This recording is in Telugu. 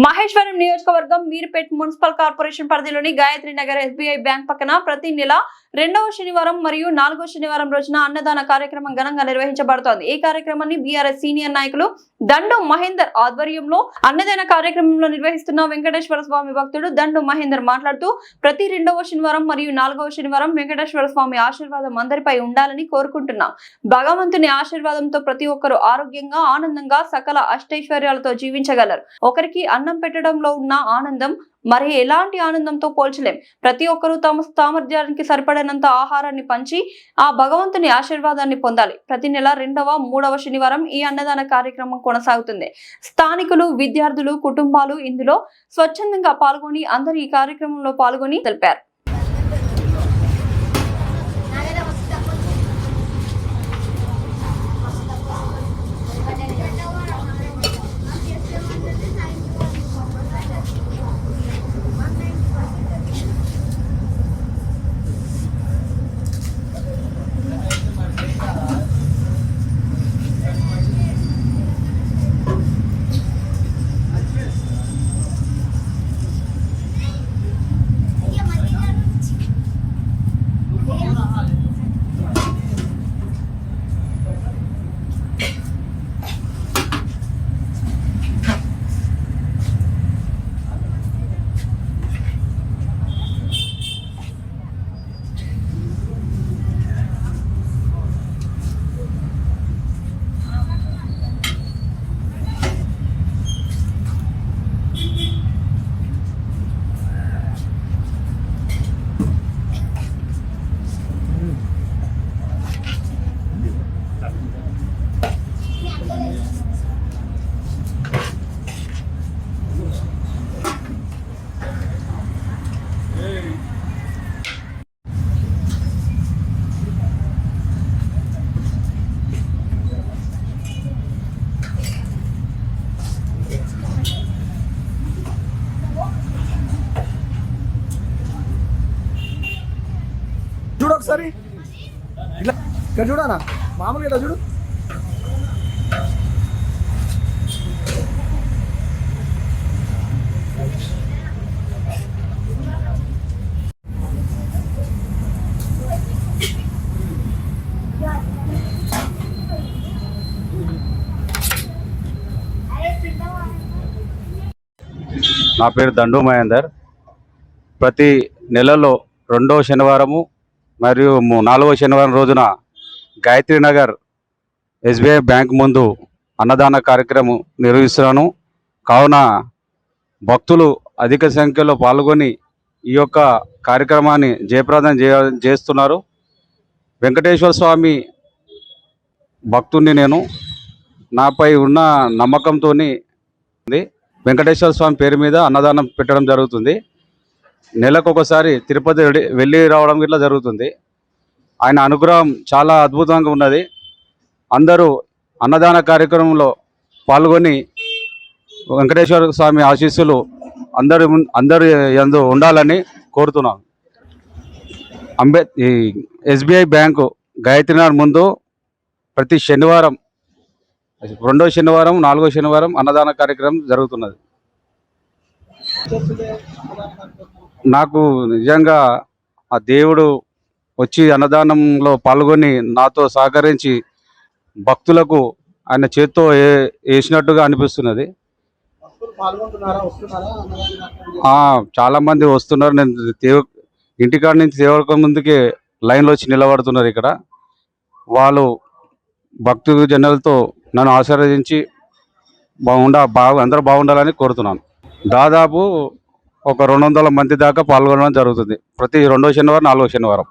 మహేశ్వరం నియోజకవర్గం మీర్పేట్ మున్సిపల్ కార్పొరేషన్ పరిధిలోని గాయత్రి నగర్ ఎస్బీఐ బ్యాంక్ పక్కన ప్రతి నెల రెండవ శనివారం మరియు నాలుగో శనివారం రోజున అన్నదాన కార్యక్రమం ఘనంగా నిర్వహించబడుతోంది. ఈ కార్యక్రమాన్ని బీఆర్ఎస్ సీనియర్ నాయకులు దండు మహేందర్ ఆధ్వర్యంలో అన్నదాన కార్యక్రమంలో నిర్వహిస్తున్న వెంకటేశ్వర స్వామి భక్తుడు దండు మహేందర్ మాట్లాడుతూ ప్రతి రెండవ శనివారం మరియు నాలుగవ శనివారం వెంకటేశ్వర స్వామి ఆశీర్వాదం అందరిపై ఉండాలని కోరుకుంటున్నాం. భగవంతుని ఆశీర్వాదంతో ప్రతి ఒక్కరూ ఆరోగ్యంగా ఆనందంగా సకల అష్టైశ్వర్యాలతో జీవించగలరు. ఒకరికి అన్నం పెట్టడంలో ఉన్న ఆనందం మరి ఎలాంటి ఆనందంతో పోల్చలేం. ప్రతి ఒక్కరూ తమ సామర్థ్యానికి సరిపడినంత ఆహారాన్ని పంచి ఆ భగవంతుని ఆశీర్వాదాన్ని పొందాలి. ప్రతి నెల రెండవ మూడవ శనివారం ఈ అన్నదాన కార్యక్రమం కొనసాగుతుంది. స్థానికులు విద్యార్థులు కుటుంబాలు ఇందులో స్వచ్ఛందంగా పాల్గొని అందరూ ఈ కార్యక్రమంలో పాల్గొని తెలిపారు. చూడు ఒకసారి. ఇట్లా ఇక్కడ చూడనా మామూలుగా ఇట్లా చూడు. నా పేరు దండు మహేందర్. ప్రతి నెలలో రెండో శనివారము మరియు నాలుగవ శనివారం రోజున గాయత్రి నగర్ ఎస్బీఐ బ్యాంక్ ముందు అన్నదాన కార్యక్రమం నిర్వహిస్తున్నాను. కావున భక్తులు అధిక సంఖ్యలో పాల్గొని ఈ యొక్క కార్యక్రమాన్ని జయప్రదం చేయ చేస్తున్నారు. వెంకటేశ్వర స్వామి భక్తుడిని నేను. నాపై ఉన్న నమ్మకంతో ఉంది. వెంకటేశ్వర స్వామి పేరు మీద అన్నదానం పెట్టడం జరుగుతుంది. నెలకు ఒకసారి తిరుపతి వెళ్ళి- వెళ్ళి రావడం ఇట్లా జరుగుతుంది. ఆయన అనుగ్రహం చాలా అద్భుతంగా ఉన్నది. అందరూ అన్నదాన కార్యక్రమంలో పాల్గొని వెంకటేశ్వర స్వామి ఆశీస్సులు అందరి అందరి ఎందు ఉండాలని కోరుతున్నాను అంబే ఈ ఎస్బీఐ బ్యాంకు గాయత్రినాథ్ ముందు ప్రతి శనివారం రెండో శనివారం నాలుగో శనివారం అన్నదాన కార్యక్రమం జరుగుతున్నది. నాకు నిజంగా ఆ దేవుడు వచ్చి అన్నదానంలో పాల్గొని నాతో సహకరించి భక్తులకు ఆయన చేత్తో ఏ వేసినట్టుగా అనిపిస్తున్నది. చాలామంది చాలా మంది వస్తున్నారు. నేను దేవ ఇంటికాడ నుంచి దేవుడికి ముందుకే లైన్లో వచ్చి నిలబడుతున్నారు ఇక్కడ. వాళ్ళు భక్తు జనాలతో నన్ను ఆశీర్వదించి బాగుండ బాగు అందరూ బాగుండాలని కోరుతున్నాను. దాదాపు ఒక రెండు వందల మంది దాకా పాల్గొనడం జరుగుతుంది. ప్రతి రెండో శనివారం నాలుగో శనివారం.